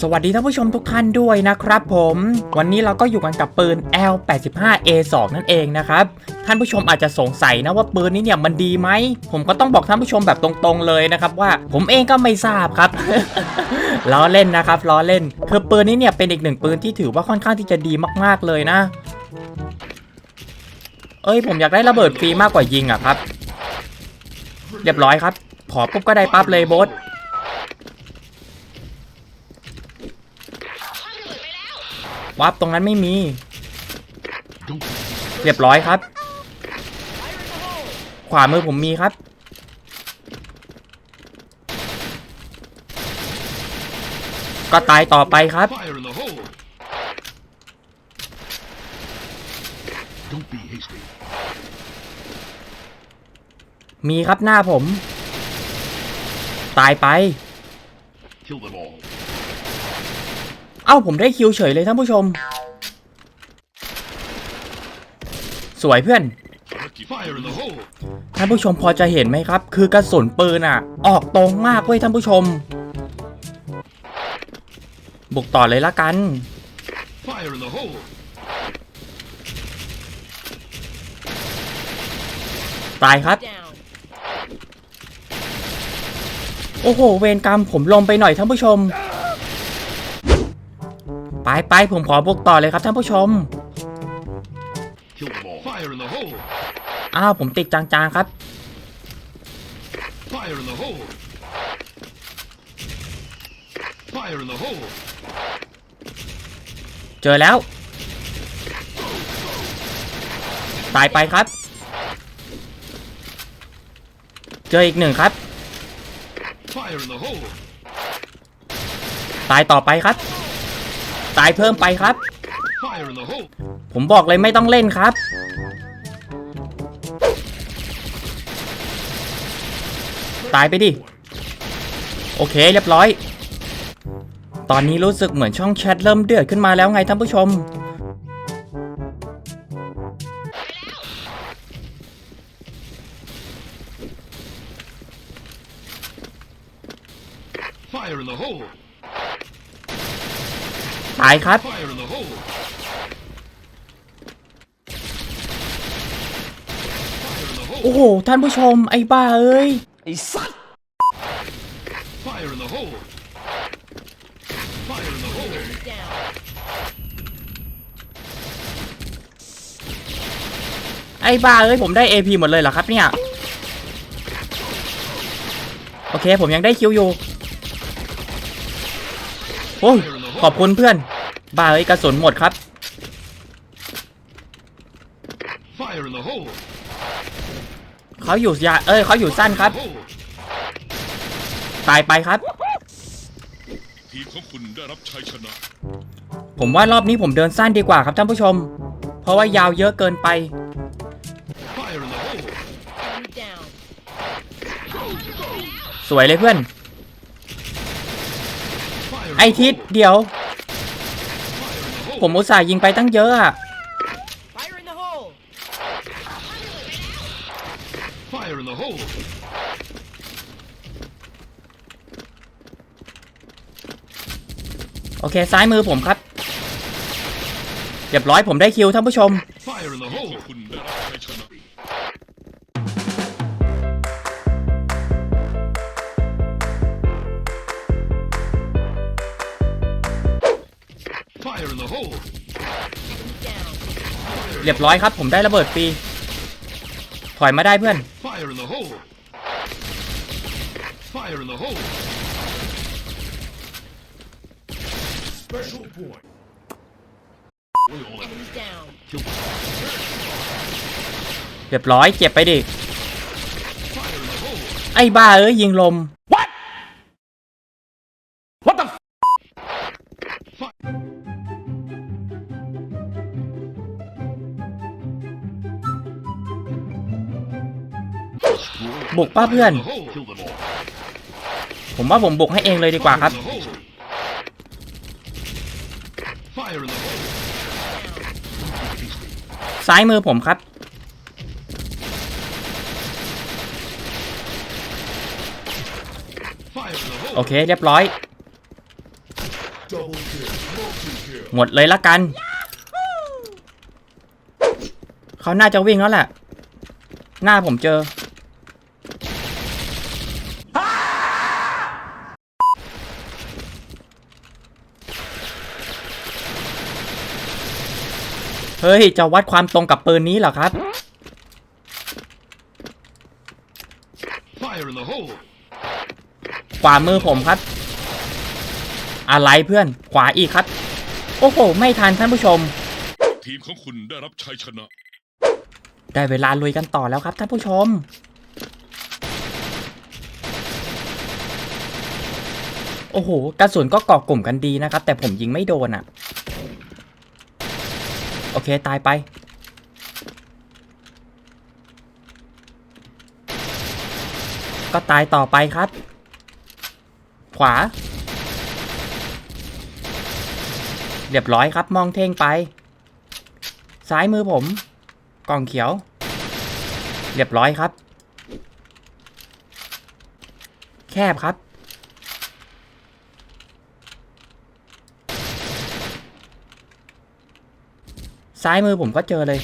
สวัสดีท่านผู้ชมทุกท่านด้วยนะครับผม วันนี้เราก็อยู่กันกับปืน L85A2 นั่นเองนะครับ ท่านผู้ชมอาจจะสงสัยนะว่าปืนนี้เนี่ยมันดีไหม ผมก็ต้องบอกท่านผู้ชมแบบตรงๆเลยนะครับว่าผมเองก็ไม่ทราบครับ ล้อเล่นนะครับล้อเล่น คือปืนนี้เนี่ยเป็นอีกหนึ่งปืนที่ถือว่าค่อนข้างที่จะดีมากๆเลยนะ เอ้ยผมอยากได้ระเบิดฟรีมากกว่ายิงอะครับ เรียบร้อยครับ ขอปุ๊บก็ได้ปั๊บเลยโบส วับตรงนั้นไม่มี เรียบร้อยครับ ขวามือผมมีครับ ก็ตายต่อไปครับมีครับหน้าผม ตายไป เอ้าผมได้คิวเฉยเลยท่านผู้ชม สวยเพื่อนท่านผู้ชมพอจะเห็นไหมครับ คือกระสุนปืนอะ ออกตรงมากเว้ยท่านผู้ชม บุกต่อเลยละกันตายครับ โอ้โห เวรกรรมผมลงไปหน่อยท่านผู้ชม ไปไปผมขอบุกต่อเลยครับท่านผู้ชม Kill them all. Fire in the hole! อ้าวผมติดจางๆครับ Fire in the hole! Fire in the hole! เจอแล้ว ตายไปครับ เจออีกหนึ่งครับ Fire in the hole! ตายต่อไปครับ ตายเพิ่มไปครับ ผมบอกเลยไม่ต้องเล่นครับ ตายไปดิ โอเคเรียบร้อย ตอนนี้รู้สึกเหมือนช่องแชทเริ่มเดือดขึ้นมาแล้วไงท่านผู้ชมายครับ โอ้โห ท่านผู้ชม ไอ้บ้าเอ้ย Fire in the hole! Fire in the hole! Down. ไอ้บ้าเอ้ย ผมได้ AP หมดเลยเหรอครับเนี่ย โอเค ผมยังได้คิวอยู่โอ้ยขอบคุณเพื่อน บ้าเอ้ยกระสุนหมดครับ Fire in the hole! เขาอยู่ยาเอ้ยเขาอยู่สั้นครับ Hole! ตายไปครับ ทีมของคุณได้รับชัยชนะ ผมว่ารอบนี้ผมเดินสั้นดีกว่าครับท่านผู้ชม เพราะว่ายาวเยอะเกินไป Fire in the hole! Enemy down. สวยเลยเพื่อน Fire in ไอ the ทิศ hole! เดี๋ยว Fire in the hole! ผมอุตส่าห์ยิงไปตั้งเยอะอะ Fire in the hole. Fire in the hole! โอเค ซ้ายมือผมครับเรียบร้อยผมได้คิวท่านผู้ชม Fire in the hole! เรียบร้อยครับ ผมได้ระเบิดฟรีถอยมาได้เพื่อน Fire in the hole! Fire in the hole! Special point. Enemy down. เรียบร้อยเจ็บไปดิ Fire in the hole! ไอ้บ้าเอ้ยยิงลม บุกป้าเพื่อน ผมว่าผมบุกให้เองเลยดีกว่าครับ ซ้ายมือผมครับโอเค เรียบร้อย หมดเลยละกัน เขาน่าจะวิ่งแล้วแหละ หน้าผมเจอ เฮ้ย จะวัดความตรงกับปืนนี้เหรอครับ Fire in the hole! ขวามือผมครับ อะไรเพื่อน ขวาอีกครับ โอ้โห ไม่ทันท่านผู้ชม ทีมของคุณได้รับชัยชนะ ได้เวลาลุยกันต่อแล้วครับท่านผู้ชม โอ้โห กระสุนก็เกาะกลุ่มกันดีนะครับ แต่ผมยิงไม่โดนอะ่ะ โอเค ตายไป ก็ตายต่อไปครับ ขวา เรียบร้อยครับมองเท่งไป ซ้ายมือผม กล่องเขียว เรียบร้อยครับ แคบครับ ซ้ายมือผมก็เจอเลย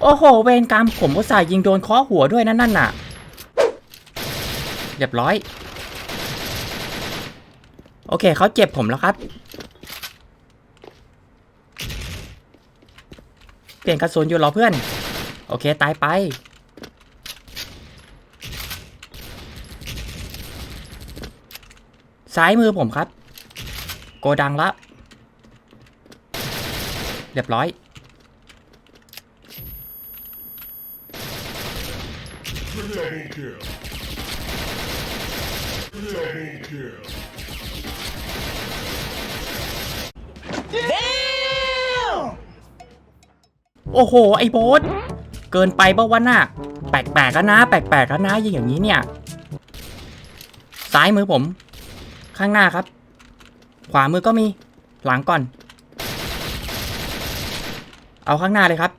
โอ้โห เวรกรรมผมก็สายยิงโดนเคอหัวด้วยนั่นนั่นน่ะ เรียบร้อย โอเคเขาเจ็บผมแล้วครับ เปลี่ยนกระสุนอยู่เหรอเพื่อน โอเค ตายไป ซ้ายมือผมครับ โกดังละ เรียบร้อย Double kill. Double kill. โอ้โห ไอ้โบสเกินไปปะวะน่ะ แปลกๆกันนะ แปลกๆกันนะยิงอย่างนี้เนี่ย ซ้ายมือผม ข้างหน้าครับ ขวามือก็มี หลังก่อน เอาข้างหน้าเลยครับ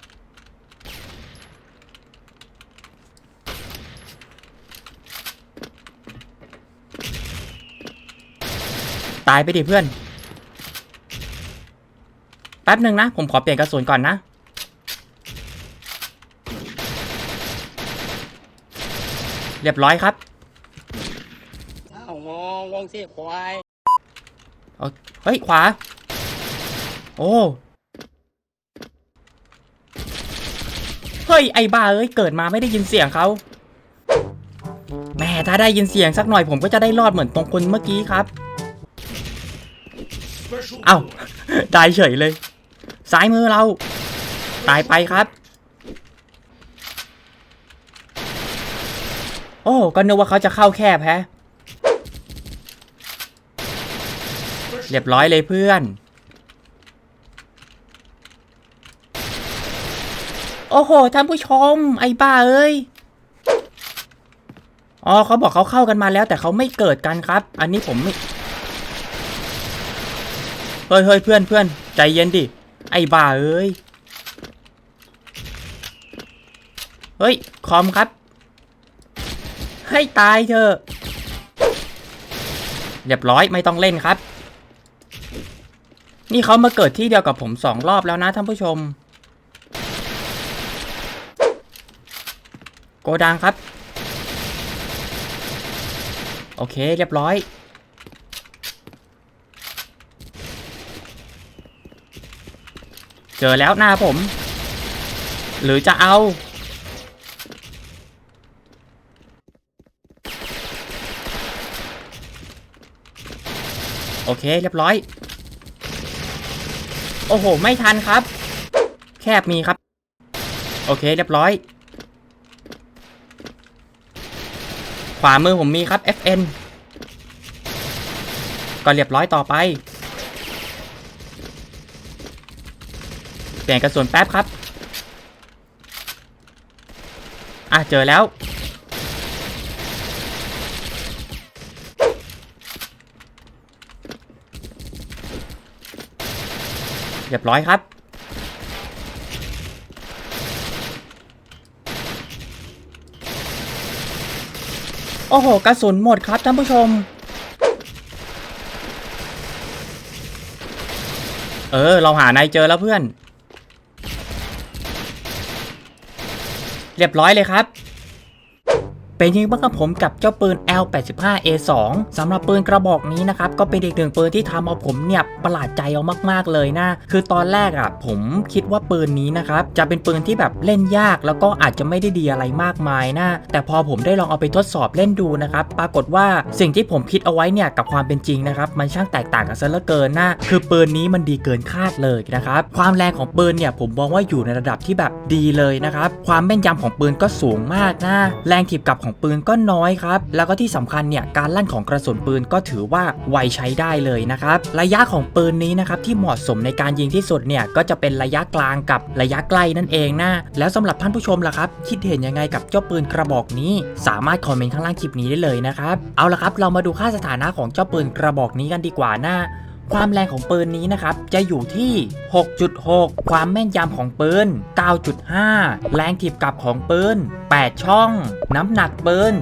ตายไปดิเพื่อน แป๊บหนึ่งนะ ผมขอเปลี่ยนกระสุนก่อนนะ เรียบร้อยครับเอางงงงสิควายเอาเฮ้ย ขวา โอ้ เฮ้ยไอ้บ้าเอ้ยเกิดมาไม่ได้ยินเสียงเขาแม่ถ้าได้ยินเสียงสักหน่อยผมก็จะได้รอดเหมือนตรงคนเมื่อกี้ครับ เอ้า point. ได้เฉยเลย ซ้ายมือเรา ตายไปครับ โอ้ก็นึกว่าเขาจะเข้าแคบแฮะ เรียบร้อยเลยเพื่อน โอ้โห ท่านผู้ชม ไอ้บ้าเอ้ย อ๋อเขาบอกเขาเข้ากันมาแล้ว แต่เขาไม่เกิดกันครับ อันนี้ผมไม่ เฮ้ยเฮ้ยเพื่อนเพื่อนใจเย็นดิ ไอ้บ้าเอ้ย เฮ้ย คอมครับ ให้ตายเถอะเรียบร้อยไม่ต้องเล่นครับ นี่เขามาเกิดที่เดียวกับผมสองรอบแล้วนะท่านผู้ชม กดังครับ โอเคเรียบร้อย เจอแล้วหน้าผม หรือจะเอา โอเคเรียบร้อย โอ้โห ไม่ทันครับ แคบมีครับ โอเคเรียบร้อย ขวามือผมมีครับ FN ก็เรียบร้อยต่อไป เปลี่ยนกระสุนแป๊บครับ อะ เจอแล้ว เรียบร้อยครับ โอ้โห กระสุนหมดครับท่านผู้ชม เออ เราหานายเจอแล้วเพื่อน เรียบร้อยเลยครับ เป็นยังไงบ้างครับผมกับเจ้าปืน L85A2 สำหรับปืนกระบอกนี้นะครับก็เป็นอีกหนึ่งปืนที่ทำเอาผมเนี่ยประหลาดใจเอามากๆเลยนะ คือตอนแรกอะผมคิดว่าปืนนี้นะครับจะเป็นปืนที่แบบเล่นยากแล้วก็อาจจะไม่ได้ดีอะไรมากมายนะแต่พอผมได้ลองเอาไปทดสอบเล่นดูนะครับปรากฏว่าสิ่งที่ผมคิดเอาไว้เนี่ยกับความเป็นจริงนะครับมันช่างแตกต่างกันซะเหลือเกินนะคือปืนนี้มันดีเกินคาดเลยนะครับความแรงของปืนเนี่ยผมมองว่าอยู่ในระดับที่แบบดีเลยนะครับความแม่นยำของปืนก็สูงมากนะแรงถีบกลับของของปืนก็น้อยครับ แล้วก็ที่สำคัญเนี่ยการลั่นของกระสุนปืนก็ถือว่าไวใช้ได้เลยนะครับ ระยะของปืนนี้นะครับที่เหมาะสมในการยิงที่สุดเนี่ยก็จะเป็นระยะกลางกับระยะใกล้นั่นเองนะ แล้วสำหรับท่านผู้ชมล่ะครับ คิดเห็นยังไงกับเจ้าปืนกระบอกนี้ สามารถคอมเมนต์ข้างล่างคลิปนี้ได้เลยนะครับ เอาละครับ เรามาดูค่าสถานะของเจ้าปืนกระบอกนี้กันดีกว่านะ ความแรงของปืนนี้นะครับ จะอยู่ที่ 6.6 ความแม่นยำของปืน 9.5 แรงถีบกลับของปืน 8 ช่อง น้ำหนักปืน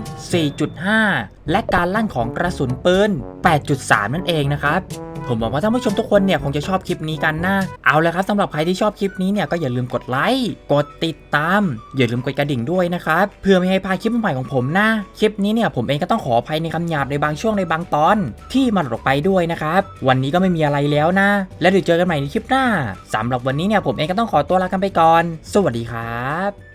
4.5 และการลั่นของกระสุนปืน 8.3 นั่นเองนะครับ ผมหวังว่าท่านผู้ชมทุกคนเนี่ยคงจะชอบคลิปนี้กันนะ เอาละครับสำหรับใครที่ชอบคลิปนี้เนี่ยก็อย่าลืมกดไลค์ กดติดตาม อย่าลืมกดกระดิ่งด้วยนะครับ เพื่อไม่ให้พลาดคลิปใหม่ของผมนะ คลิปนี้เนี่ยผมเองก็ต้องขออภัยในคำหยาบในบางช่วงในบางตอน ที่มันหลุดออกไปด้วยนะครับ วันนี้ก็ไม่มีอะไรแล้วนะ แล้วเดี๋ยวเจอกันใหม่ในคลิปหน้าสำหรับวันนี้เนี่ยผมเองก็ต้องขอตัวลากันไปก่อน สวัสดีครับ